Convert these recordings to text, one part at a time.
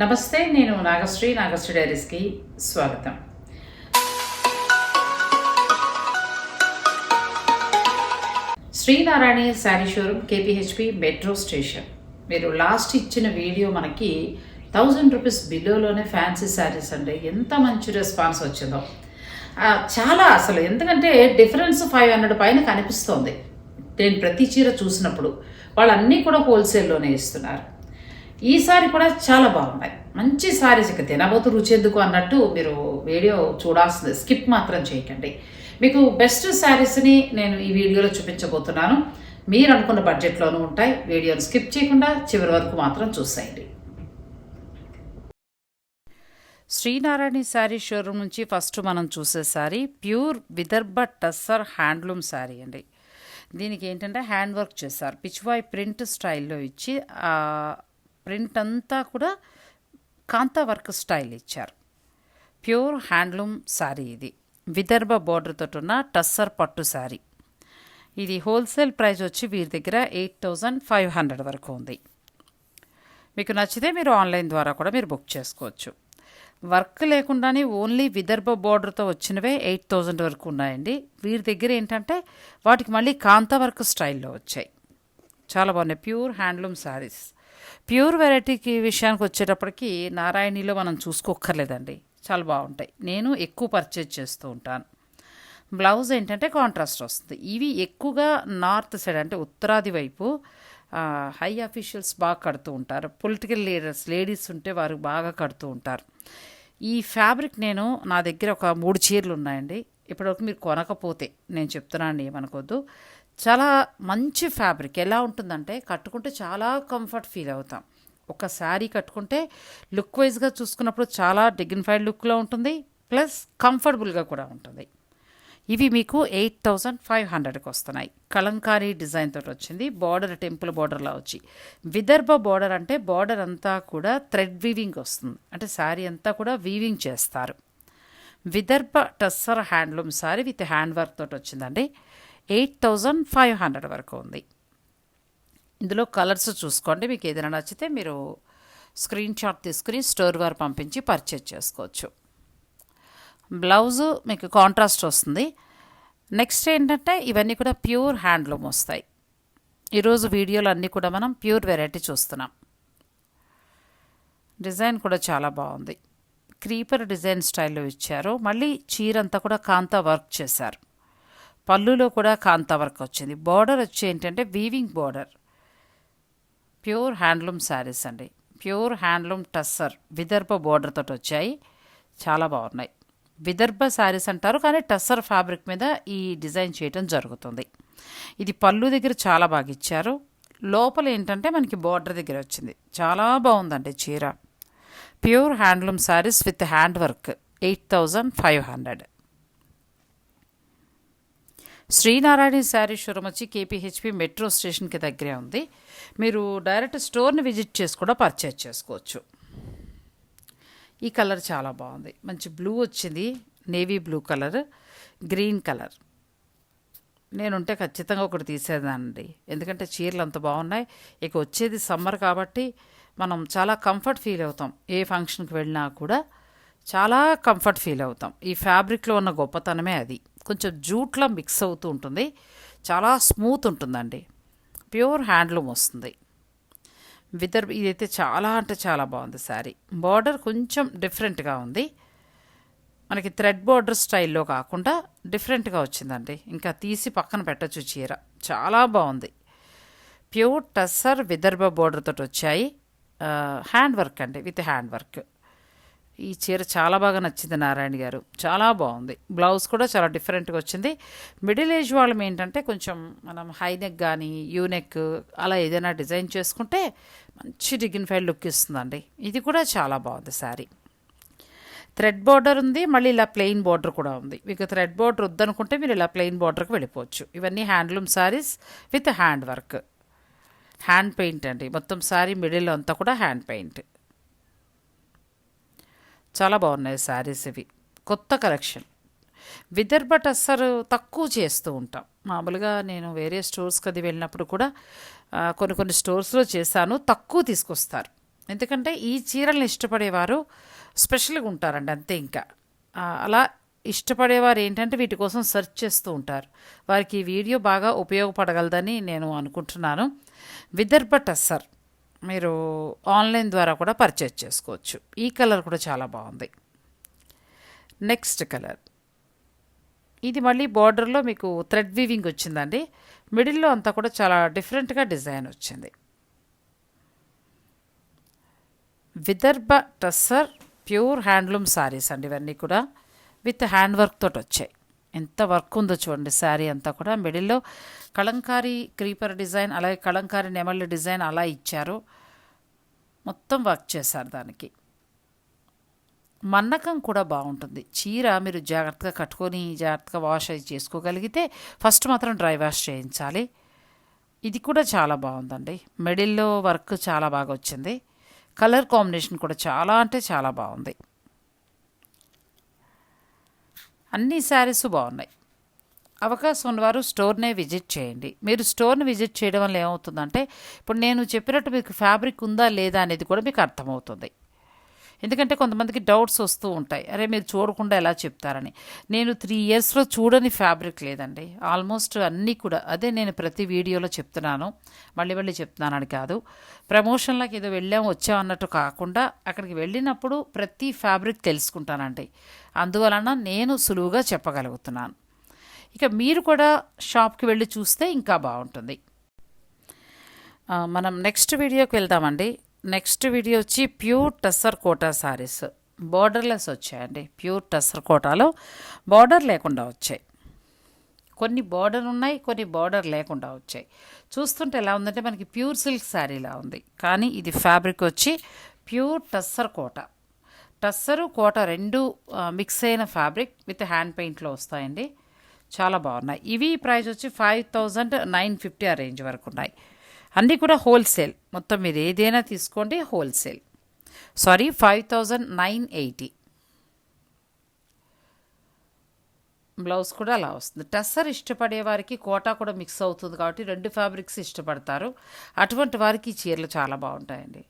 నమస్తే నేను నాగశ్రీ. నాగశ్రీ డైరీస్కి స్వాగతం. Srinarayana sari showroom KPHB metro station. మీరు లాస్ట్ ఇచ్చిన వీడియో మనకి థౌజండ్ రూపీస్ బిలోలోనే ఫ్యాన్సీ శారీస్ అండి. ఎంత మంచి రెస్పాన్స్ వచ్చిందో. చాలా అసలు ఎందుకంటే డిఫరెన్స్ ఫైవ్ హండ్రెడ్ పైన కనిపిస్తోంది. నేను ప్రతి చీర చూసినప్పుడు వాళ్ళన్నీ కూడా హోల్సేల్లోనే ఇస్తున్నారు. ఈసారి కూడా చాలా బాగున్నాయి మంచి సారీస్ ఇక తినబోతు రుచి ఎందుకు అన్నట్టు మీరు వీడియో చూడాల్సింది. స్కిప్ మాత్రం చేయకండి. మీకు బెస్ట్ శారీస్ని నేను ఈ వీడియోలో చూపించబోతున్నాను. మీరు అనుకున్న బడ్జెట్లోనూ ఉంటాయి. వీడియోని స్కిప్ చేయకుండా చివరి వరకు మాత్రం చూసేయండి. శ్రీనారాయణ శారీ షోరూమ్ నుంచి ఫస్ట్ మనం చూసే శారీ ప్యూర్ విదర్భ టస్సర్ హ్యాండ్లూమ్ శారీ అండి. దీనికి ఏంటంటే హ్యాండ్ వర్క్ చేశారు. పిచ్వాయ్ ప్రింట్ స్టైల్లో ఇచ్చి ప్రింట్ అంతా కూడా కాంతా వర్క్ స్టైల్ ఇచ్చారు. ప్యూర్ హ్యాండ్లూమ్ శారీ ఇది. విదర్భ బోర్డర్తో ఉన్న టస్సర్ పట్టు శారీ ఇది హోల్సేల్ ప్రైస్ వచ్చి వీరి దగ్గర ఎయిట్ థౌజండ్ ఫైవ్ హండ్రెడ్ వరకు ఉంది. మీకు నచ్చితే మీరు ఆన్లైన్ ద్వారా కూడా మీరు బుక్ చేసుకోవచ్చు. వర్క్ లేకుండానే ఓన్లీ విదర్భ బోర్డర్తో వచ్చినవే ఎయిట్ థౌజండ్ వరకు ఉన్నాయండి. వీరి దగ్గర ఏంటంటే వాటికి మళ్ళీ కాంత వర్క్ స్టైల్లో వచ్చాయి. చాలా బాగున్నాయి. ప్యూర్ హ్యాండ్లూమ్ శారీస్ ప్యూర్ వెరైటీకి విషయానికి వచ్చేటప్పటికి నారాయణిలో మనం చూసుకోక్కర్లేదండి. చాలా బాగుంటాయి. నేను ఎక్కువ పర్చేజ్ చేస్తూ ఉంటాను. బ్లౌజ్ ఏంటంటే కాంట్రాస్ట్ వస్తుంది. ఇవి ఎక్కువగా నార్త్ సైడ్ అంటే ఉత్తరాది వైపు హై అఫీషియల్స్ బాగా కడుతూ ఉంటారు. పొలిటికల్ లీడర్స్ లేడీస్ ఉంటే వారు బాగా కడుతూ ఉంటారు. ఈ ఫ్యాబ్రిక్ నేను నా దగ్గర ఒక మూడు చీరలు ఉన్నాయండి. ఇప్పటివరకు మీరు కొనకపోతే నేను చెప్తున్నాను ఏమనుకోద్దు. చాలా మంచి ఫ్యాబ్రిక్ ఎలా ఉంటుందంటే కట్టుకుంటే చాలా కంఫర్ట్ ఫీల్ అవుతాం. ఒక శారీ కట్టుకుంటే లుక్ వైజ్గా చూసుకున్నప్పుడు చాలా డిగ్నిఫైడ్ లుక్లో ఉంటుంది ప్లస్ కంఫర్టబుల్గా కూడా ఉంటుంది. ఇవి మీకు ఎయిట్ థౌజండ్ ఫైవ్ హండ్రెడ్కి వస్తున్నాయి. కలంకారీ డిజైన్ తోటి వచ్చింది బార్డర్ టెంపుల్ బార్డర్లా వచ్చి. విదర్భ బార్డర్ అంటే బార్డర్ అంతా కూడా థ్రెడ్ వీవింగ్ వస్తుంది. అంటే శారీ అంతా కూడా వీవింగ్ చేస్తారు. Vidarbha tussar handloom sari with hand work తోటి వచ్చిందండి. ఎయిట్ థౌజండ్ ఫైవ్ హండ్రెడ్ వరకు ఉంది. ఇందులో కలర్స్ చూసుకోండి. మీకు ఏదైనా నచ్చితే మీరు స్క్రీన్ షాట్ తీసుకుని స్టోర్ వారు పంపించి పర్చేజ్ చేసుకోవచ్చు. బ్లౌజు మీకు కాంట్రాస్ట్ వస్తుంది. నెక్స్ట్ ఏంటంటే ఇవన్నీ కూడా ప్యూర్ హ్యాండ్లూమ్ వస్తాయి. ఈరోజు వీడియోలు అన్నీ కూడా మనం ప్యూర్ వెరైటీ చూస్తున్నాం. డిజైన్ కూడా చాలా బాగుంది. క్రీపర్ డిజైన్ స్టైల్లో ఇచ్చారు. మళ్ళీ చీర అంతా కూడా కాంతా వర్క్ చేశారు. పళ్ళులో కూడా కాంతా వర్క్ వచ్చింది. బార్డర్ వచ్చి ఏంటంటే weaving border pure handloom saris అండి. Pure handloom tussar Vidarbha border తోటి వచ్చాయి. చాలా బాగున్నాయి. విదర్భ శారీస్ అంటారు కానీ టస్సర్ ఫ్యాబ్రిక్ మీద ఈ డిజైన్ చేయటం జరుగుతుంది. ఇది పళ్ళు దగ్గర చాలా బాగా ఇచ్చారు. లోపల ఏంటంటే మనకి బోర్డర్ దగ్గర వచ్చింది. చాలా బాగుందండి చీర. Pure handloom saris with hand work eight thousand five hundred Srinarayana sari showroom వచ్చి కేపీహెచ్పి మెట్రో స్టేషన్కి దగ్గరే ఉంది. మీరు డైరెక్ట్ స్టోర్ని విజిట్ చేసి కూడా పర్చేజ్ చేసుకోవచ్చు. ఈ కలర్ చాలా బాగుంది. మంచి బ్లూ వచ్చింది. Navy blue colour green colour. నేనుంటే ఖచ్చితంగా ఒకటి తీసేదానండి. ఎందుకంటే చీరలు అంత బాగున్నాయి. ఇక వచ్చేది సమ్మర్ కాబట్టి మనం చాలా కంఫర్ట్ ఫీల్ అవుతాం. ఏ ఫంక్షన్కి వెళ్ళినా కూడా చాలా కంఫర్ట్ ఫీల్ అవుతాం. ఈ ఫ్యాబ్రిక్లో ఉన్న గొప్పతనమే అది. కొంచెం జూట్లో మిక్స్ అవుతూ ఉంటుంది. చాలా స్మూత్ ఉంటుందండి. ప్యూర్ హ్యాండ్లూమ్ వస్తుంది. విదర్భ ఇదైతే చాలా అంటే చాలా బాగుంది శారీ బార్డర్ కొంచెం డిఫరెంట్గా ఉంది. మనకి థ్రెడ్ బార్డర్ స్టైల్లో కాకుండా డిఫరెంట్గా వచ్చిందండి. ఇంకా తీసి పక్కన పెట్టచ్చు చీర. చాలా బాగుంది. ప్యూర్ టస్సర్ విదర్భ బార్డర్ తోటి వచ్చాయి. హ్యాండ్ వర్క్ అండి. విత్ హ్యాండ్ వర్క్ ఈ చీర చాలా బాగా నచ్చింది నారాయణ గారు. చాలా బాగుంది. బ్లౌజ్ కూడా చాలా డిఫరెంట్గా వచ్చింది. మిడిల్ ఏజ్ వాళ్ళం ఏంటంటే కొంచెం మనం హై నెక్ కానీ యూ నెక్ అలా ఏదైనా డిజైన్ చేసుకుంటే మంచి డిగ్నిఫైడ్ లుక్ ఇస్తుందండి. ఇది కూడా చాలా బాగుంది శారీ. థ్రెడ్ బార్డర్ ఉంది మళ్ళీ ఇలా ప్లెయిన్ బార్డర్ కూడా ఉంది. మీకు థ్రెడ్ బార్డర్ వద్దనుకుంటే మీరు ఇలా ప్లెయిన్ బార్డర్కి వెళ్ళిపోవచ్చు. ఇవన్నీ handloom saris with hand work. Hand paint అండి. మొత్తం శారీ మిడిల్ అంతా కూడా హ్యాండ్ పెయింట్. చాలా బాగున్నాయి శారీస్ ఇవి. కొత్త కలెక్షన్. విదర్భ టస్సర్ తక్కువ చేస్తూ ఉంటాం. మామూలుగా నేను వేరే స్టోర్స్కి అది వెళ్ళినప్పుడు కూడా కొన్ని కొన్ని స్టోర్స్లో చేశాను తక్కువ తీసుకొస్తారు. ఎందుకంటే ఈ చీరలను ఇష్టపడేవారు స్పెషల్గా ఉంటారండి అంతే ఇంకా. అలా ఇష్టపడేవారు ఏంటంటే వీటి కోసం సెర్చ్ చేస్తూ ఉంటారు. వారికి ఈ వీడియో బాగా ఉపయోగపడగలదని నేను అనుకుంటున్నాను. విదర్భ టస్సర్. మీరు ఆన్లైన్ ద్వారా కూడా పర్చేజ్ చేసుకోవచ్చు. ఈ కలర్ కూడా చాలా బాగుంది. Next colour. ఇది మళ్ళీ బార్డర్లో మీకు థ్రెడ్ వీవింగ్ వచ్చిందండి. మిడిల్లో అంతా కూడా చాలా డిఫరెంట్గా డిజైన్ వచ్చింది. విదర్భ టస్సర్ ప్యూర్ హ్యాండ్లూమ్ శారీస్ అండి ఇవన్నీ కూడా. విత్ హ్యాండ్ వర్క్ తోటి వచ్చాయి. ఎంత వర్క్ ఉందో చూడండి శారీ అంతా కూడా. మిడిల్లో కలంకారీ క్రీపర్ డిజైన్ అలాగే కలంకారీ నెమళ్ళ డిజైన్ అలా ఇచ్చారు. మొత్తం వర్క్ చేశారు దానికి. మన్నకం కూడా బాగుంటుంది. చీర మీరు జాగ్రత్తగా కట్టుకొని జాగ్రత్తగా వాష్ అయి చేసుకోగలిగితే ఫస్ట్ మాత్రం డ్రై వాష్ చేయించాలి. ఇది కూడా చాలా బాగుందండి. మిడిల్లో వర్క్ చాలా బాగా వచ్చింది. కలర్ కాంబినేషన్ కూడా చాలా అంటే చాలా బాగుంది. అన్ని శారీస్ బాగున్నాయి. అవకాశం ఉన్నవారు స్టోర్నే విజిట్ చేయండి. మీరు స్టోర్ని విజిట్ చేయడం వల్ల ఏమవుతుందంటే ఇప్పుడు నేను చెప్పినట్టు మీకు ఫ్యాబ్రిక్ ఉందా లేదా అనేది కూడా మీకు అర్థమవుతుంది. ఎందుకంటే కొంతమందికి డౌట్స్ వస్తూ ఉంటాయి. అరే మీరు చూడకుండా ఎలా చెప్తారని. నేను త్రీ ఇయర్స్లో చూడని ఫ్యాబ్రిక్ లేదండి. ఆల్మోస్ట్ అన్నీ కూడా అదే నేను ప్రతి వీడియోలో చెప్తున్నాను. మళ్ళీ మళ్ళీ చెప్తున్నానని కాదు. ప్రమోషన్లకు ఏదో వెళ్ళాం వచ్చాం అన్నట్టు కాకుండా అక్కడికి వెళ్ళినప్పుడు ప్రతి ఫ్యాబ్రిక్ తెలుసుకుంటానండి. అందువలన నేను సులువుగా చెప్పగలుగుతున్నాను. ఇక మీరు కూడా షాప్కి వెళ్ళి చూస్తే ఇంకా బాగుంటుంది. మనం నెక్స్ట్ వీడియోకి వెళ్దామండి. నెక్స్ట్ వీడియో వచ్చి pure tussar Kota sarees. Borderless వచ్చాయండి. ప్యూర్ టస్సర్ కోటాలో బార్డర్ లేకుండా వచ్చాయి. కొన్ని బార్డర్ ఉన్నాయి కొన్ని బార్డర్ లేకుండా వచ్చాయి. చూస్తుంటే ఎలా ఉందంటే మనకి ప్యూర్ సిల్క్ శారీలా ఉంది. కానీ ఇది ఫ్యాబ్రిక్ వచ్చి ప్యూర్ టస్సర్ కోట. టస్సరు కోట రెండు మిక్స్ అయిన ఫ్యాబ్రిక్ విత్ హ్యాండ్ పెయింట్లో వస్తాయండి. చాలా బాగున్నాయి. ఇవి ప్రైస్ వచ్చి ఫైవ్ థౌజండ్ నైన్ ఫిఫ్టీ ఆ రేంజ్ వరకు ఉన్నాయి. అన్నీ కూడా హోల్సేల్. మొత్తం మీరు ఏదైనా తీసుకోండి wholesale. Sari five thousand nine eighty. Blouse కూడా అలా వస్తుంది. టెస్సర్ ఇష్టపడే వారికి కోటా కూడా మిక్స్ అవుతుంది కాబట్టి రెండు ఫ్యాబ్రిక్స్ ఇష్టపడతారు. అటువంటి వారికి ఈ చీరలు చాలా బాగుంటాయండి.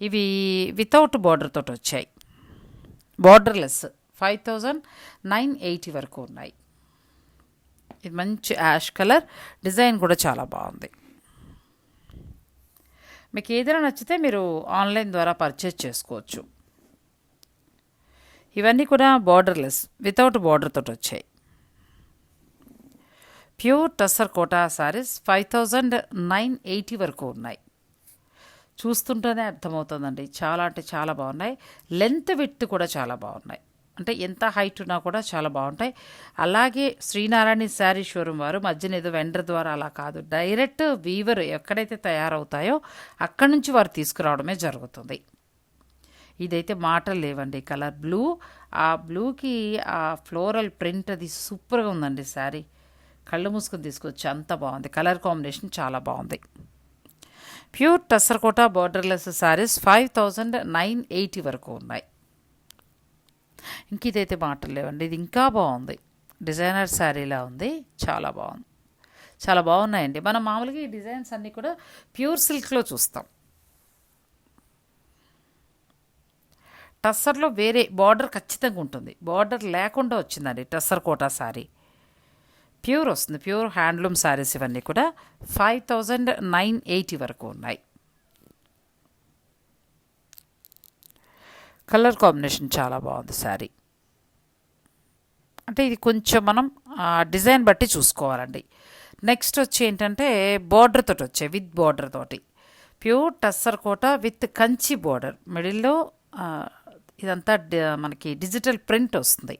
ఇవి వితౌట్ బార్డర్ తోటి వచ్చాయి. Borderless five thousand nine eighty వరకు ఉన్నాయి. ఇది మంచి యాష్ కలర్ డిజైన్ కూడా చాలా బాగుంది. మీకు ఏదైనా నచ్చితే మీరు ఆన్లైన్ ద్వారా పర్చేజ్ చేసుకోవచ్చు. ఇవన్నీ కూడా బార్డర్లెస్ వితౌట్ బార్డర్ తోటి వచ్చాయి. Pure tussar Kota saris five thousand nine eighty వరకు ఉన్నాయి. చూస్తుంటేనే అర్థమవుతుందండి. చాలా అంటే చాలా బాగున్నాయి. లెంత్ విత్ కూడా చాలా బాగున్నాయి. అంటే ఎంత హైట్ ఉన్నా కూడా చాలా బాగుంటాయి. అలాగే శ్రీనారాయణ శారీ షోరూమ్ వారు మధ్యన ఏదో వెండర్ ద్వారా అలా కాదు. డైరెక్ట్ వీవర్ ఎక్కడైతే తయారవుతాయో అక్కడి నుంచి వారు తీసుకురావడమే జరుగుతుంది. ఇదైతే మాటలు లేవండి. కలర్ బ్లూ ఆ బ్లూకి ఆ ఫ్లోరల్ ప్రింట్ అది సూపర్గా ఉందండి శారీ. కళ్ళు మూసుకొని తీసుకొచ్చి అంత బాగుంది. కలర్ కాంబినేషన్ చాలా బాగుంది. Pure టసర్కోట borderless saris five thousand nine eighty వరకు ఉన్నాయి. ఇంక ఇదైతే మాటలు లేవండి. ఇది ఇంకా బాగుంది. డిజైనర్ శారీలా ఉంది. చాలా బాగుంది. చాలా బాగున్నాయండి. మనం మామూలుగా ఈ డిజైన్స్ అన్నీ కూడా ప్యూర్ సిల్క్లో చూస్తాం. టస్సర్లో వేరే బార్డర్ ఖచ్చితంగా ఉంటుంది. బార్డర్ లేకుండా వచ్చిందండి టస్సర్ కోటా శారీ. ప్యూర్ వస్తుంది. ప్యూర్ హ్యాండ్లూమ్ శారీస్ ఇవన్నీ కూడా ఫైవ్ థౌజండ్ నైన్ ఎయిటీ వరకు ఉన్నాయి. కలర్ కాంబినేషన్ చాలా బాగుంది శారీ. అంటే ఇది కొంచెం మనం డిజైన్ బట్టి చూసుకోవాలండి. నెక్స్ట్ వచ్చి ఏంటంటే బార్డర్ తోటి వచ్చాయి విత్ బార్డర్ తోటి. Pure tussar Kota with Kanchi border. మిడిల్లో ఇదంతా మనకి డిజిటల్ ప్రింట్ వస్తుంది.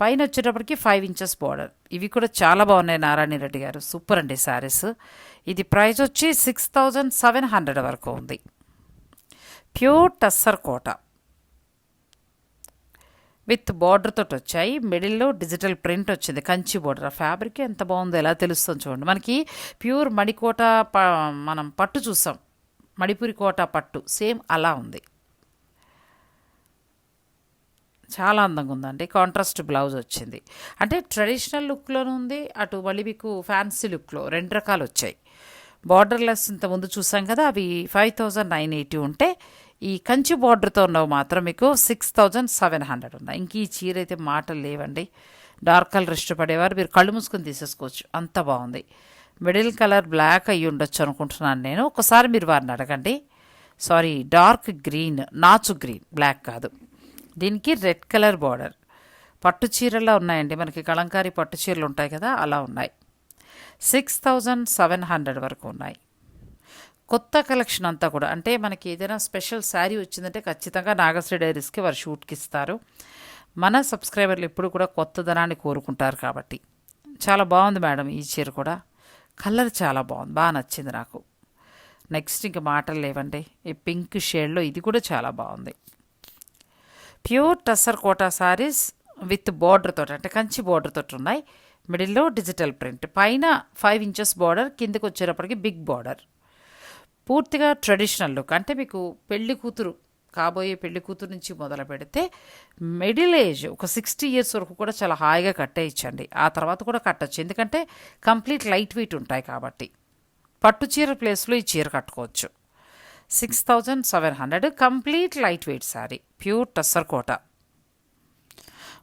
పైన వచ్చేటప్పటికి ఫైవ్ ఇంచెస్ బార్డర్. ఇవి కూడా చాలా బాగున్నాయి నారాయణ రెడ్డి గారు. సూపర్ అండి శారీస్. ఇది ప్రైస్ వచ్చి సిక్స్ థౌజండ్ సెవెన్ హండ్రెడ్ వరకు ఉంది. Pure tussar Kota. With border తోటి వచ్చాయి. మిడిల్లో డిజిటల్ ప్రింట్ వచ్చింది. కంచి బార్డర్. ఆ ఫ్యాబ్రిక్ ఎంత బాగుందో ఎలా తెలుస్తుంది చూడండి. మనకి ప్యూర్ మణికోట ప మనం పట్టు చూసాం. మణిపురి కోట పట్టు. సేమ్ అలా ఉంది. చాలా అందంగా ఉందండి. కాంట్రాస్ట్ బ్లౌజ్ వచ్చింది. అంటే ట్రెడిషనల్ లుక్లోనూ ఉంది. అటు మళ్ళీ మీకు ఫ్యాన్సీ లుక్లో రెండు రకాలు వచ్చాయి. బార్డర్లెస్ ఇంత ముందు చూసాం కదా అవి ఫైవ్ థౌజండ్ నైన్ ఎయిటీ ఉంటే ఈ కంచి బార్డర్తో ఉన్నవి మాత్రం మీకు సిక్స్ థౌజండ్ సెవెన్ హండ్రెడ్ ఉన్నాయి. ఇంక ఈ చీర అయితే మాటలు లేవండి. డార్క్ కలర్ ఇష్టపడేవారు. మీరు కళ్ళు మూసుకొని తీసేసుకోవచ్చు. అంత బాగుంది. మిడిల్ కలర్ బ్లాక్ అయ్యి ఉండొచ్చు అనుకుంటున్నాను నేను. ఒకసారి మీరు వారిని అడగండి. సారీ డార్క్ గ్రీన్ నాచు గ్రీన్. బ్లాక్ కాదు. దీనికి రెడ్ కలర్ బార్డర్. పట్టు చీరలా ఉన్నాయండి. మనకి కలంకారీ పట్టు చీరలు ఉంటాయి కదా అలా ఉన్నాయి. సిక్స్ థౌజండ్ సెవెన్ హండ్రెడ్ వరకు ఉన్నాయి. కొత్త కలెక్షన్ అంతా కూడా. అంటే మనకి ఏదైనా స్పెషల్ శారీ వచ్చిందంటే ఖచ్చితంగా నాగశ్రీ డైరీస్కి వారు షూట్కి ఇస్తారు మన సబ్స్క్రైబర్లు ఎప్పుడు కూడా కొత్తదనాన్ని కోరుకుంటారు కాబట్టి. చాలా బాగుంది మేడం ఈ చీర కూడా. కలర్ చాలా బాగుంది. బాగా నచ్చింది నాకు. నెక్స్ట్ ఇంక మాటలు లేవండి. ఈ పింక్ షేడ్లో ఇది కూడా చాలా బాగుంది. Pure tussar Kota saris with border తోటి అంటే కంచి బార్డర్ తోటి ఉన్నాయి. మిడిల్లో డిజిటల్ ప్రింట్. పైన ఫైవ్ ఇంచెస్ బార్డర్ కిందకి వచ్చేటప్పటికి బిగ్ బార్డర్. పూర్తిగా ట్రెడిషనల్ లుక్. అంటే మీకు పెళ్ళి కూతురు కాబోయే పెళ్ళి కూతురు నుంచి మొదలు పెడితే మిడిల్ ఏజ్ ఒక సిక్స్టీ ఇయర్స్ వరకు కూడా చాలా హాయిగా కట్టేయచ్చండి. ఆ తర్వాత కూడా కట్టచ్చు. ఎందుకంటే కంప్లీట్ లైట్ వెయిట్ ఉంటాయి కాబట్టి. పట్టు చీర ప్లేస్లో ఈ చీర కట్టుకోవచ్చు. Six thousand seven hundred complete light weight saree pure tussar Kota.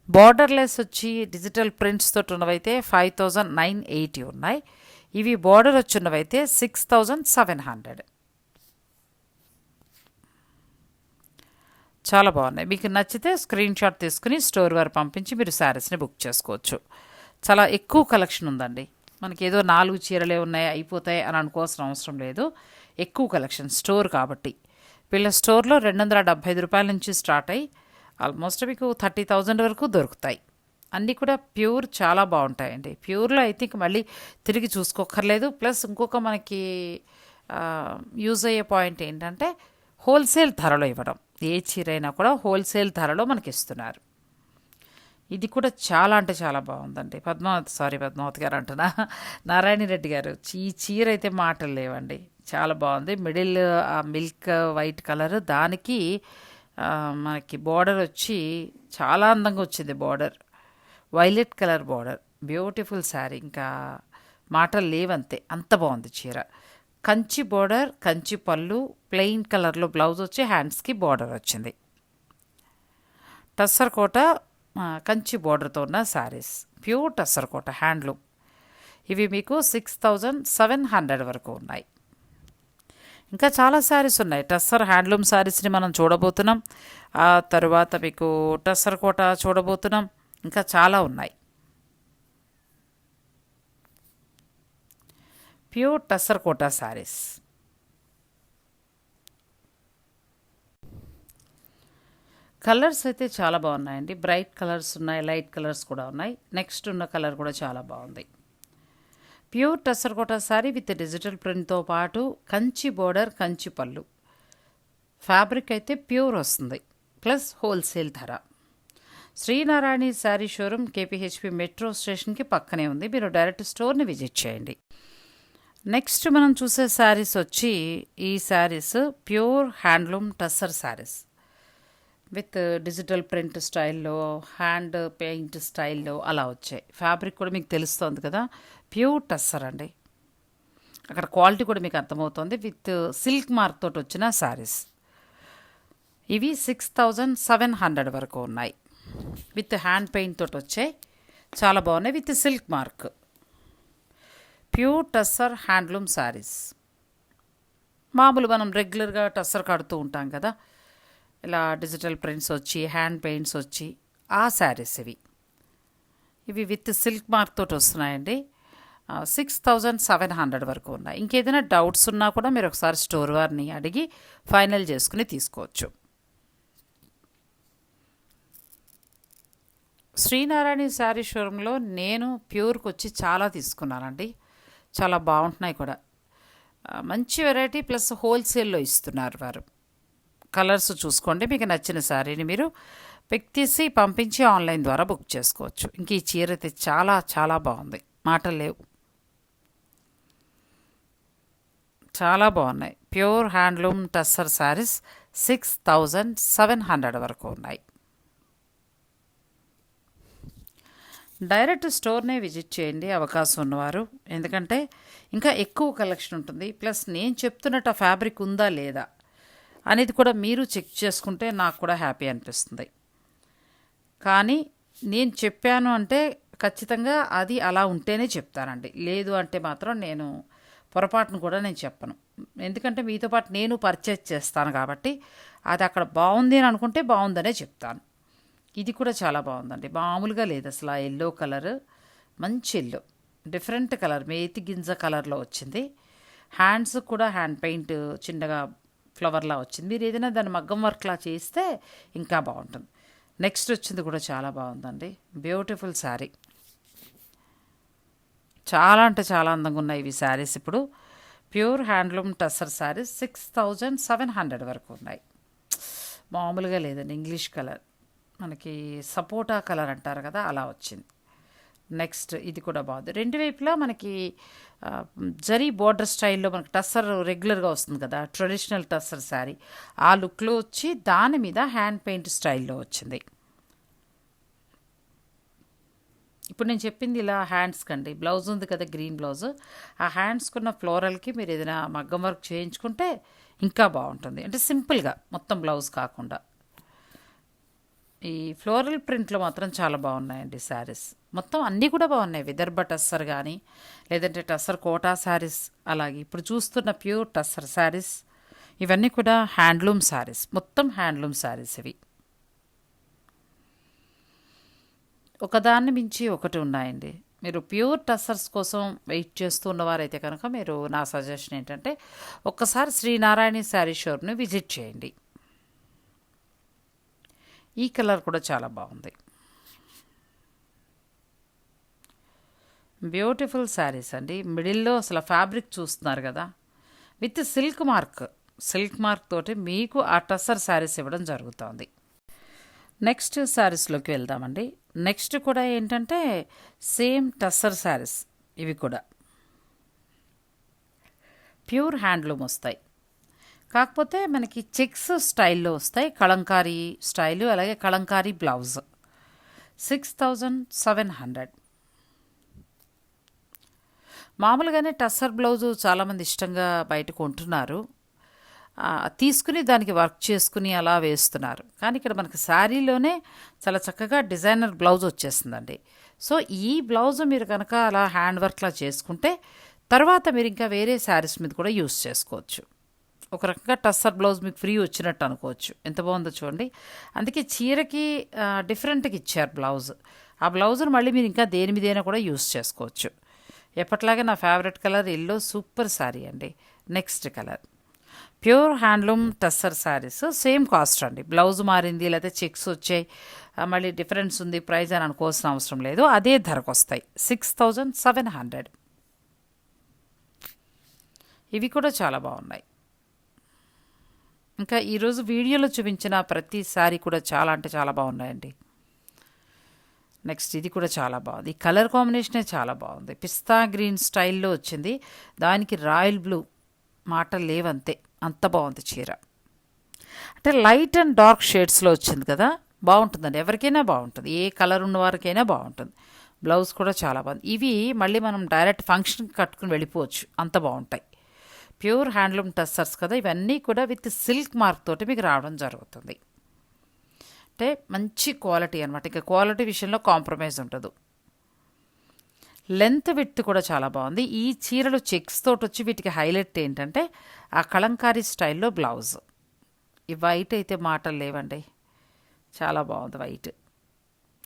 Borderless వచ్చి డిజిటల్ ప్రింట్స్ తోటి ఉన్నవైతే ఫైవ్ థౌజండ్ నైన్ ఎయిటీ ఉన్నాయి. ఇవి బార్డర్ వచ్చినవైతే సిక్స్ థౌజండ్ సెవెన్ హండ్రెడ్. చాలా బాగున్నాయి. మీకు నచ్చితే స్క్రీన్ షాట్ తీసుకుని స్టోర్ వారు పంపించి మీరు శారీస్ని బుక్ చేసుకోవచ్చు. చాలా ఎక్కువ కలెక్షన్ ఉందండి. మనకి ఏదో నాలుగు చీరలే ఉన్నాయి అయిపోతాయి అని అనుకోవాల్సిన అవసరం లేదు. ఎక్కువ కలెక్షన్ స్టోర్ కాబట్టి. వీళ్ళ స్టోర్లో రెండు వందల డెబ్బై ఐదు రూపాయల నుంచి స్టార్ట్ అయ్యి ఆల్మోస్ట్ మీకు థర్టీ థౌజండ్ వరకు దొరుకుతాయి. అన్నీ కూడా ప్యూర్ చాలా బాగుంటాయండి. ప్యూర్లో అయితే ఇంక మళ్ళీ తిరిగి చూసుకోక్కర్లేదు. ప్లస్ ఇంకొక మనకి యూజ్ అయ్యే పాయింట్ ఏంటంటే హోల్సేల్ ధరలో ఇవ్వడం. ఏ చీరైనా కూడా హోల్సేల్ ధరలో మనకి ఇస్తున్నారు ఇది కూడా చాలా అంటే చాలా బాగుందండి. పద్మావతి సారీ పద్మావతి గారు అంటున్నా. నారాయణ రెడ్డి గారు ఈ చీర అయితే మాటలు లేవండి. చాలా బాగుంది. మిడిల్ ఆ మిల్క్ వైట్ కలర్ దానికి మనకి బార్డర్ వచ్చి చాలా అందంగా వచ్చింది border. Violet colour border. Beautiful sari. ఇంకా మాటలు లేవంతే అంత బాగుంది చీర. కంచి బోర్డర్ కంచి పళ్ళు ప్లెయిన్ కలర్లో బ్లౌజ్ వచ్చి హ్యాండ్స్కి బార్డర్ వచ్చింది. టస్సర్ కోట కంచి బార్డర్తో ఉన్న saris. Pure tussar Kota handloom. ఇవి మీకు సిక్స్ థౌజండ్ సెవెన్ హండ్రెడ్ వరకు ఉన్నాయి. ఇంకా చాలా శారీస్ ఉన్నాయి. టస్సర్ హ్యాండ్లూమ్ శారీస్ని మనం చూడబోతున్నాం. ఆ తర్వాత మీకు టస్సర్ కోట చూడబోతున్నాం. ఇంకా చాలా ఉన్నాయి. ప్యూర్ టస్సర్ కోటా శారీస్ కలర్స్ అయితే చాలా బాగున్నాయండి. బ్రైట్ కలర్స్ ఉన్నాయి లైట్ కలర్స్ కూడా ఉన్నాయి. నెక్స్ట్ ఉన్న కలర్ కూడా చాలా బాగుంది. Pure tussar Kota sari with digital ప్రింట్తో పాటు కంచి బోర్డర్ కంచి పళ్ళు. ఫ్యాబ్రిక్ అయితే ప్యూర్ వస్తుంది. ప్లస్ హోల్సేల్ ధర. Srinarayani saree showroom KPHB metro స్టేషన్కి పక్కనే ఉంది. మీరు డైరెక్ట్ స్టోర్ని విజిట్ చేయండి. నెక్స్ట్ మనం చూసే శారీస్ వచ్చి ఈ saris pure handloom tussar saris. With digital print స్టైల్లో హ్యాండ్ పెయింట్ స్టైల్లో అలా వచ్చాయి. ఫ్యాబ్రిక్ కూడా మీకు తెలుస్తోంది కదా? ప్యూర్ టస్సర్ అండి. అక్కడ క్వాలిటీ కూడా మీకు అర్థమవుతుంది. విత్ సిల్క్ మార్క్ తోటి వచ్చిన శారీస్. ఇవి సిక్స్ థౌజండ్ సెవెన్ హండ్రెడ్ వరకు ఉన్నాయి. విత్ హ్యాండ్ పెయింట్ తోటి వచ్చాయి. చాలా బాగున్నాయి. With silk mark. Pure tussar handloom saris. మామూలు మనం రెగ్యులర్గా టస్సర్ కడుతూ ఉంటాం కదా. ఇలా డిజిటల్ ప్రింట్స్ వచ్చి హ్యాండ్ పెయింట్స్ వచ్చి ఆ శారీస్ ఇవి. ఇవి విత్ సిల్క్ మార్క్ తోటి వస్తున్నాయండి. సిక్స్ థౌజండ్ సెవెన్ హండ్రెడ్ వరకు ఉన్నాయి. ఇంకేదైనా డౌట్స్ ఉన్నా కూడా మీరు ఒకసారి స్టోర్ వారిని అడిగి ఫైనల్ చేసుకుని తీసుకోవచ్చు. శ్రీనారాయణ శారీ షోరూంలో నేను ప్యూర్కి వచ్చి చాలా తీసుకున్నానండి. చాలా బాగుంటున్నాయి కూడా. మంచి వెరైటీ ప్లస్ హోల్సేల్లో ఇస్తున్నారు వారు. కలర్స్ చూసుకోండి మీకు నచ్చిన శారీని మీరు పిక్ తీసి పంపించి ఆన్లైన్ ద్వారా బుక్ చేసుకోవచ్చు. ఇంక ఈ చీర అయితే చాలా చాలా బాగుంది. మాటలు లేవు. చాలా బాగున్నాయి. Pure handloom tussar saris six thousand seven hundred వరకు ఉన్నాయి. డైరెక్ట్ స్టోర్నే విజిట్ చేయండి అవకాశం ఉన్నవారు. ఎందుకంటే ఇంకా ఎక్కువ కలెక్షన్ ఉంటుంది. ప్లస్ నేను చెప్తున్నట్టు ఆ ఫ్యాబ్రిక్ ఉందా లేదా అనేది కూడా మీరు చెక్ చేసుకుంటే నాకు కూడా హ్యాపీ అనిపిస్తుంది. కానీ నేను చెప్పాను అంటే ఖచ్చితంగా అది అలా ఉంటేనే చెప్తానండి. లేదు అంటే మాత్రం నేను పొరపాటును కూడా నేను చెప్పను. ఎందుకంటే మీతో పాటు నేను పర్చేజ్ చేస్తాను కాబట్టి అది అక్కడ బాగుంది అని అనుకుంటే బాగుందనే చెప్తాను. ఇది కూడా చాలా బాగుందండి. మామూలుగా లేదు అసలు ఆ ఎల్లో కలర్. మంచి ఎల్లో. Different colour. మేతి గింజ కలర్లో వచ్చింది. హ్యాండ్స్ కూడా హ్యాండ్ పెయింట్ చిన్నగా ఫ్లవర్లా వచ్చింది. మీరు ఏదైనా దాన్ని మగ్గం వర్క్లా చేస్తే ఇంకా బాగుంటుంది. నెక్స్ట్ వచ్చింది కూడా చాలా బాగుందండి. బ్యూటిఫుల్ శారీ. చాలా అంటే చాలా అందంగా ఉన్నాయి ఇవి శారీస్ ఇప్పుడు. Pure handloom tussar saris six thousand seven hundred వరకు ఉన్నాయి. మామూలుగా లేదండి. English colour. మనకి సపోటా కలర్ అంటారు కదా అలా వచ్చింది. నెక్స్ట్ ఇది కూడా బాగుంది. రెండు వైపులా మనకి జరీ బోర్డర్ స్టైల్లో మనకి టస్సర్ రెగ్యులర్గా వస్తుంది కదా ట్రెడిషనల్ టస్సర్ శారీ. ఆ లుక్లో వచ్చి దాని మీద హ్యాండ్ పెయింట్ స్టైల్లో వచ్చింది. ఇప్పుడు నేను చెప్పింది ఇలా హ్యాండ్స్ కండి. బ్లౌజ్ ఉంది కదా గ్రీన్ బ్లౌజ్. ఆ హ్యాండ్స్కున్న ఫ్లోరల్కి మీరు ఏదైనా మగ్గం వర్క్ చేయించుకుంటే ఇంకా బాగుంటుంది. అంటే సింపుల్గా మొత్తం బ్లౌజ్ కాకుండా. ఈ ఫ్లోరల్ ప్రింట్లు మాత్రం చాలా బాగున్నాయండి శారీస్. మొత్తం అన్నీ కూడా బాగున్నాయి. విదర్భ టస్సర్ కానీ లేదంటే టస్సర్ కోటా శారీస్ అలాగే ఇప్పుడు చూస్తున్న ప్యూర్ టస్సర్ శారీస్ ఇవన్నీ కూడా హ్యాండ్లూమ్ శారీస్. మొత్తం హ్యాండ్లూమ్ శారీస్ ఇవి. ఒకదాన్ని మించి ఒకటి ఉన్నాయండి. మీరు ప్యూర్ టస్సర్స్ కోసం వెయిట్ చేస్తూ ఉన్నవారైతే కనుక మీరు నా సజెషన్ ఏంటంటే ఒక్కసారి శ్రీనారాయణ శారీ షోర్ని విజిట్ చేయండి. ఈ కలర్ కూడా చాలా బాగుంది. బ్యూటిఫుల్ శారీస్ అండి. మిడిల్లో అసలు ఫ్యాబ్రిక్ చూస్తున్నారు కదా. With silk mark silk mark తోటి మీకు ఆ టస్సర్ శారీస్ ఇవ్వడం జరుగుతోంది. నెక్స్ట్ శారీస్లోకి వెళ్దామండి. నెక్స్ట్ కూడా ఏంటంటే సేమ్ టస్సర్ శారీస్ ఇవి కూడా. ప్యూర్ హ్యాండ్లూమ్ వస్తాయి. కాకపోతే మనకి చెక్స్ స్టైల్లో వస్తాయి కళంకారీ స్టైలు అలాగే kalamkari blouse. Six thousand seven hundred మామూలుగానే టస్సర్ బ్లౌజు చాలామంది ఇష్టంగా బయట కొంటున్నారు. తీసుకుని దానికి వర్క్ చేసుకుని అలా వేస్తున్నారు. కానీ ఇక్కడ మనకి శారీలోనే చాలా చక్కగా డిజైనర్ బ్లౌజ్ వచ్చేస్తుందండి. సో ఈ బ్లౌజ్ మీరు కనుక అలా హ్యాండ్ వర్క్లా చేసుకుంటే తర్వాత మీరు ఇంకా వేరే శారీస్ మీద కూడా యూస్ చేసుకోవచ్చు. ఒక రకంగా టస్సర్ బ్లౌజ్ మీకు ఫ్రీ వచ్చినట్టు అనుకోవచ్చు. ఎంత బాగుందో చూడండి. అందుకే చీరకి డిఫరెంట్గా ఇచ్చారు బ్లౌజ్. ఆ బ్లౌజ్ను మళ్ళీ మీరు ఇంకా దేని మీదైనా కూడా యూస్ చేసుకోవచ్చు. ఎప్పట్లాగే నా favourite colour yellow super sari అండి. Next colour. Pure handloom tussar saris same cost అండి. బ్లౌజ్ మారింది లేకపోతే చెక్స్ వచ్చాయి మళ్ళీ డిఫరెన్స్ ఉంది ప్రైస్ అని అనుకోవాల్సిన అవసరం లేదు. అదే ధరకు వస్తాయి. Six thousand seven hundred. ఇవి కూడా చాలా బాగున్నాయి. ఇంకా ఈరోజు వీడియోలో చూపించిన ప్రతి కూడా చాలా అంటే చాలా బాగున్నాయండి. నెక్స్ట్ ఇది కూడా చాలా బాగుంది. ఈ కలర్ కాంబినేషనే చాలా బాగుంది. పిస్తా గ్రీన్ స్టైల్లో వచ్చింది. దానికి రాయల్ బ్లూ మాట లేవంతే అంత బాగుంది చీర. అంటే లైట్ అండ్ డార్క్ షేడ్స్లో వచ్చింది కదా బాగుంటుందండి. ఎవరికైనా బాగుంటుంది. ఏ కలర్ ఉన్న వారికైనా బాగుంటుంది. బ్లౌజ్ కూడా చాలా బాగుంది. ఇవి మళ్ళీ మనం డైరెక్ట్ ఫంక్షన్కి కట్టుకుని వెళ్ళిపోవచ్చు. అంత బాగుంటాయి. ప్యూర్ హ్యాండ్లూమ్ టస్సర్స్ కదా ఇవన్నీ కూడా విత్ సిల్క్ మార్క్ తోటి మీకు రావడం జరుగుతుంది. అంటే మంచి క్వాలిటీ అనమాట ఇక క్వాలిటీ విషయంలో కాంప్రమైజ్ ఉండదు. లెంత్ విత్ కూడా చాలా బాగుంది. ఈ చీరలు చెక్స్ తోటి వచ్చి వీటికి హైలైట్ ఏంటంటే ఆ కలంకారీ స్టైల్లో బ్లౌజ్. ఈ వైట్ అయితే మాటలు లేవండి. చాలా బాగుంది వైట్.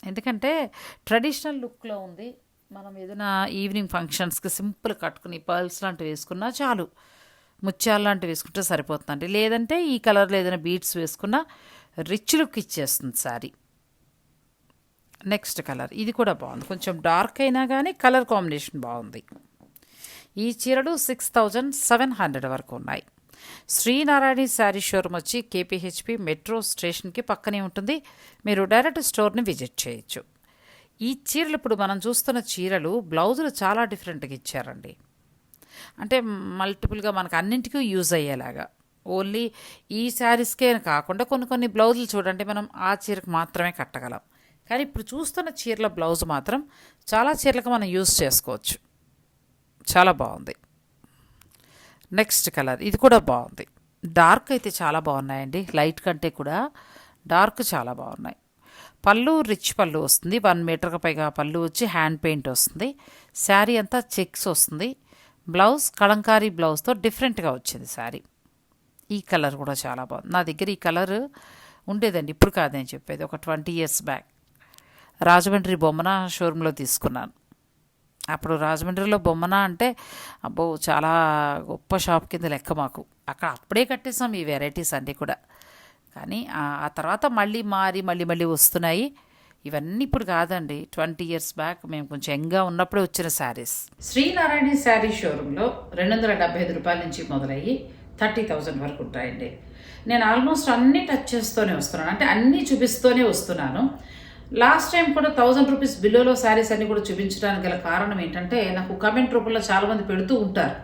ఎందుకంటే ట్రెడిషనల్ లుక్లో ఉంది. మనం ఏదైనా ఈవినింగ్ ఫంక్షన్స్కి సింపుల్ కట్టుకుని పర్ల్స్ లాంటివి వేసుకున్నా చాలు. ముత్యాలు లాంటివి వేసుకుంటే సరిపోతుందండి. లేదంటే ఈ కలర్లో ఏదైనా బీడ్స్ వేసుకున్నా రిచ్ లుక్ ఇచ్చేస్తుంది సారీ నెక్స్ట్ కలర్. ఇది కూడా బాగుంది. కొంచెం డార్క్ అయినా కానీ కలర్ కాంబినేషన్ బాగుంది. ఈ చీరలు సిక్స్ థౌజండ్ సెవెన్ హండ్రెడ్ వరకు ఉన్నాయి. శ్రీనారాయణ శారీ షోరూమ్ వచ్చి కేపీహెచ్పి మెట్రో స్టేషన్కి పక్కనే ఉంటుంది. మీరు డైరెక్ట్ స్టోర్ని విజిట్ చేయొచ్చు. ఈ చీరలు ఇప్పుడు మనం చూస్తున్న చీరలు బ్లౌజులు చాలా డిఫరెంట్గా ఇచ్చారండి. అంటే మల్టిపుల్గా మనకు అన్నింటికీ యూజ్ అయ్యేలాగా. ఓన్లీ ఈ శారీస్కే కాకుండా కొన్ని కొన్ని బ్లౌజులు చూడండి మనం ఆ చీరకు మాత్రమే కట్టగలం. కానీ ఇప్పుడు చూస్తున్న చీరల బ్లౌజ్ మాత్రం చాలా చీరలకు మనం యూజ్ చేసుకోవచ్చు. చాలా బాగుంది. నెక్స్ట్ కలర్ ఇది కూడా బాగుంది. డార్క్ అయితే చాలా బాగున్నాయండి. లైట్ కంటే కూడా డార్క్ చాలా బాగున్నాయి. పళ్ళు రిచ్ పళ్ళు వస్తుంది. వన్ మీటర్కి పైగా పళ్ళు వచ్చి హ్యాండ్ పెయింట్ వస్తుంది. శారీ అంతా చెక్స్ వస్తుంది. బ్లౌజ్ కలంకారీ బ్లౌజ్తో డిఫరెంట్గా వచ్చింది శారీ. ఈ కలర్ కూడా చాలా బాగుంది. నా దగ్గర ఈ కలర్ ఉండేదండి ఇప్పుడు కాదని చెప్పేది. ఒక twenty years back. Rajahmundry Bommana షోరూంలో తీసుకున్నాను. అప్పుడు రాజమండ్రిలో బొమ్మన అంటే అబ్బో చాలా గొప్ప షాప్ కింద లెక్క మాకు. అక్కడ అప్పుడే కట్టేసాం ఈ వెరైటీస్ అన్నీ కూడా. కానీ ఆ- ఆ తర్వాత మళ్ళీ మారి మళ్ళీ మళ్ళీ వస్తున్నాయి. ఇవన్నీ ఇప్పుడు కాదండి. ట్వంటీ ఇయర్స్ బ్యాక్ మేము కొంచెం యంగ్గా ఉన్నప్పుడే వచ్చిన శారీస్. శ్రీనారాయణ శారీ షోరూంలో రెండు వందల డెబ్బై ఐదు రూపాయల నుంచి మొదలయ్యి థర్టీ థౌజండ్ వరకు ఉంటాయండి. నేను ఆల్మోస్ట్ అన్ని టచ్ చేస్తూనే వస్తున్నాను. అంటే అన్నీ చూపిస్తూనే వస్తున్నాను. లాస్ట్ టైం కూడా థౌజండ్ రూపీస్ బిలోలో శారీస్ అన్ని కూడా చూపించడానికి గల కారణం ఏంటంటే నాకు కమెంట్ రూపంలో చాలామంది పెడుతూ ఉంటారు.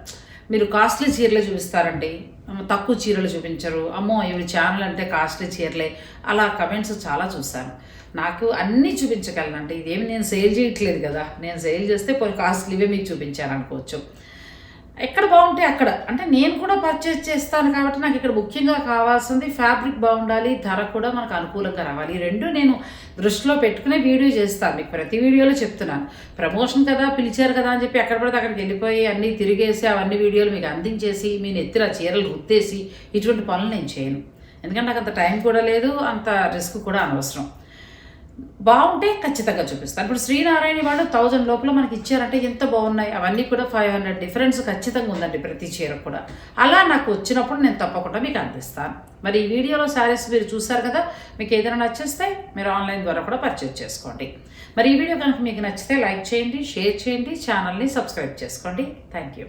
మీరు కాస్ట్లీ చీరలే చూపిస్తారండి. తక్కువ చీరలు చూపించరు. అమ్మో ఇవి ఛానల్ అంటే కాస్ట్లీ చీరలే. అలా కమెంట్స్ చాలా చూశాను నాకు అన్నీ చూపించగలను అంటే ఇదేమి నేను సేల్ చేయట్లేదు కదా. నేను సేల్ చేస్తే కొన్ని కాస్ట్లీవే మీకు చూపించాను అనుకోవచ్చు. ఎక్కడ బాగుంటే అక్కడ. అంటే నేను కూడా పర్చేస్ చేస్తాను కాబట్టి నాకు ఇక్కడ ముఖ్యంగా కావాల్సింది ఫ్యాబ్రిక్ బాగుండాలి ధర కూడా మనకు అనుకూలంగా రావాలి. ఈ రెండు నేను దృష్టిలో పెట్టుకునే వీడియో చేస్తాను. మీకు ప్రతి వీడియోలో చెప్తున్నాను. ప్రమోషన్ కదా పిలిచారు కదా అని చెప్పి ఎక్కడ పడితే అక్కడికి వెళ్ళిపోయి అన్నీ తిరిగేసి అవన్నీ వీడియోలు మీకు అందించేసి మీ నెత్తిన చీరలు రుద్దేసి ఇటువంటి పనులు నేను చేయను. ఎందుకంటే నాకు అంత టైం కూడా లేదు అంత రిస్క్ కూడా అనవసరం. బాగుంటే ఖచ్చితంగా చూపిస్తాను. ఇప్పుడు శ్రీనారాయణ వాళ్ళు థౌజండ్ లోపల మనకి ఇచ్చారంటే ఎంత బాగున్నాయి? అవన్నీ కూడా ఫైవ్ హండ్రెడ్ డిఫరెన్స్ ఖచ్చితంగా ఉందండి ప్రతి చీర కూడా. అలా నాకు వచ్చినప్పుడు నేను తప్పకుండా మీకు అందిస్తాను. మరి ఈ వీడియోలో శారీస్ మీరు చూసారు కదా మీకు ఏదైనా నచ్చేస్తే మీరు ఆన్లైన్ ద్వారా కూడా పర్చేజ్ చేసుకోండి. మరి ఈ వీడియో కనుక మీకు నచ్చితే లైక్ చేయండి షేర్ చేయండి ఛానల్ని సబ్స్క్రైబ్ చేసుకోండి. Thank you